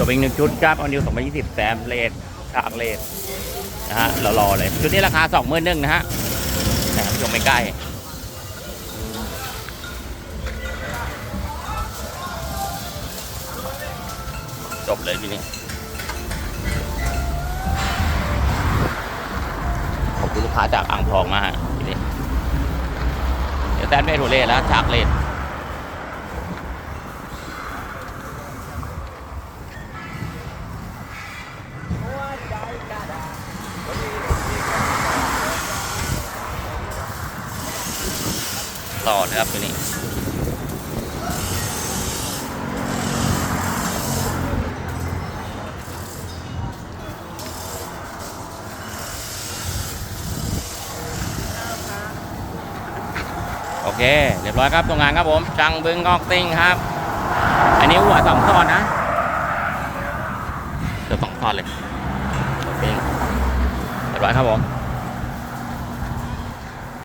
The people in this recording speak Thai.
จบอีกหนึ่งชุดครับเอนิว2020 แซมเลดฉากเลดนะฮะเรารอเลย ชุดนี้ราคา2 1 0 0 0นะฮะนะครับชมไม่ใกล้จบเลยทีนี้ขอบคุณลูกค้าจากอ่างทองมากทีนี้เดี๋ยวแซมเมทูเล่แล้วฉากเลด ต่อนะครับตัวนี้โอเค เรียบร้อยครับตรงงานครับผมจังบึงกอกติ้งครับ อันนี้หัวสองตอนนะเกือบสองตอนเลยโอเคเรียบร้อยครับผม